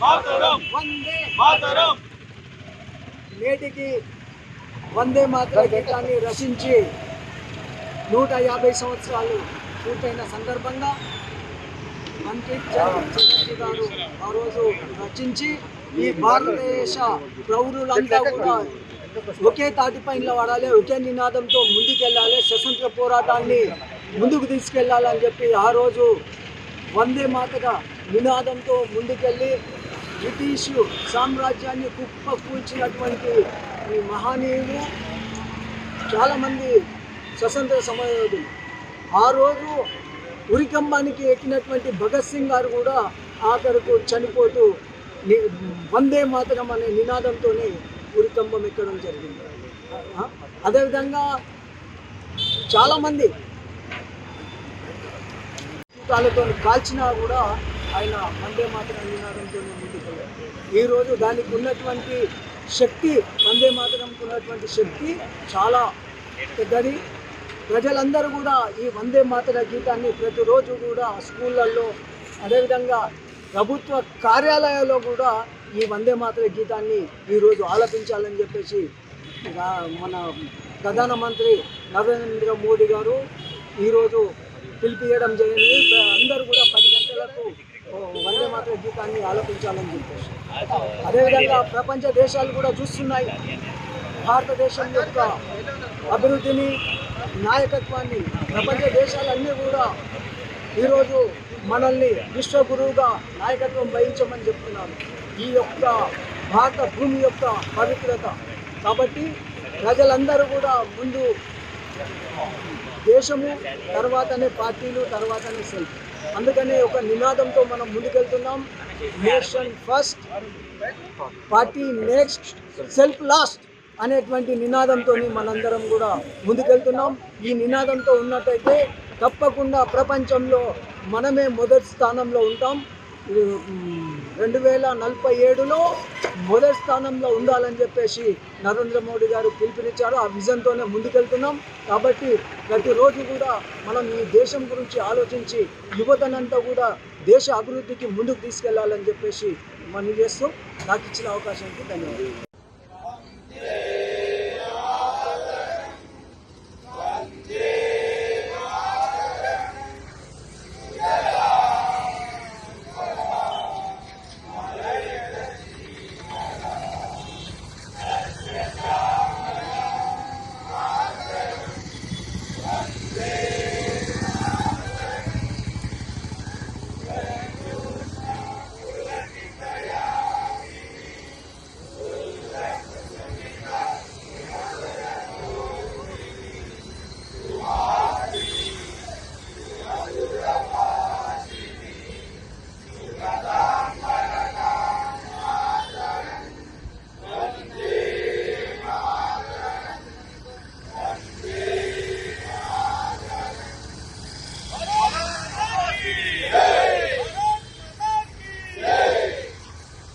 మాతరం. వందే మాతరం. నేటికి వందే మాతర గీతాన్ని రచించి నూట యాభై సంవత్సరాలు పూర్తయిన సందర్భంగా అంకిత్ చటర్జీ గారు ఆ రోజు రచించి ఈ భారతదేశ పౌరులంతా కూడా ఒకే తాటిపై నిలబడాలి ఒకే నినాదంతో ముందుకెళ్ళాలి స్వతంత్ర పోరాటాన్ని ముందుకు తీసుకెళ్ళాలని చెప్పి ఆ రోజు వందే మాతర నినాదంతో ముందుకెళ్ళి బ్రిటిషు సామ్రాజ్యాన్ని కుప్పకూల్చినటువంటి ఈ మహనీయులు చాలామంది స్వతంత్ర సమయోధులు ఆ రోజు ఉరికంబానికి ఎక్కినటువంటి భగత్ సింగ్ గారు కూడా ఆఖరుకు చనిపోతూ వందే మాతరం అనే నినాదంతోనే ఉరికంబం ఎక్కడం జరిగింది. అదేవిధంగా చాలామంది జీవితాలతో కాల్చినా కూడా ఆయన వందే మాతరం నినాదంతో ముందుకెళ్ళారు ఈరోజు దానికి ఉన్నటువంటి శక్తి వందే మాతరంకు ఉన్నటువంటి శక్తి చాలా పెద్దది. ప్రజలందరూ కూడా ఈ వందే మాతర గీతాన్ని ప్రతిరోజు కూడా స్కూళ్ళల్లో అదేవిధంగా ప్రభుత్వ కార్యాలయాల్లో కూడా ఈ వందే మాతర గీతాన్ని ఈరోజు ఆలపించాలని చెప్పేసి మన ప్రధానమంత్రి నరేంద్ర మోడీ గారు ఈరోజు పిలిపియడం జరిగింది. అందరూ కూడా పది గంటలకు వందే మాతర గీతాన్ని ఆలపించాలని చెప్పేసి. అదేవిధంగా ప్రపంచ దేశాలు కూడా చూస్తున్నాయి. భారతదేశం యొక్క అభివృద్ధిని నాయకత్వాన్ని ప్రపంచ దేశాలన్నీ కూడా ఈరోజు మనల్ని విశ్వగురువుగా నాయకత్వం వహించమని చెప్తున్నారు. ఈ యొక్క భారత భూమి యొక్క పవిత్రత. కాబట్టి ప్రజలందరూ కూడా ముందు దేశము తర్వాతనే పార్టీలు తర్వాతనే సెల్ఫ్. అందుకనే ఒక నినాదంతో మనం ముందుకెళ్తున్నాం. Nation first party next self last అనేటువంటి నినాదంతో మనందరం కూడా ముందుకెళ్తున్నాం. ఈ నినాదంతో ఉన్నట్టయితే తప్పకుండా ప్రపంచంలో మనమే మొదటి స్థానంలో ఉంటాం. రెండు వేల నలభై ఏడులో మొదటి స్థానంలో ఉండాలని చెప్పేసి నరేంద్ర మోడీ గారు పిలుపునిచ్చారు. ఆ విజన్తోనే ముందుకెళ్తున్నాం. కాబట్టి ప్రతిరోజు కూడా మనం ఈ దేశం గురించి ఆలోచించి యువతనంతా కూడా దేశ అభివృద్ధికి ముందుకు తీసుకెళ్ళాలని చెప్పేసి మనం చేస్తూ నాకు ఇచ్చిన అవకాశానికి ధన్యవాదాలు.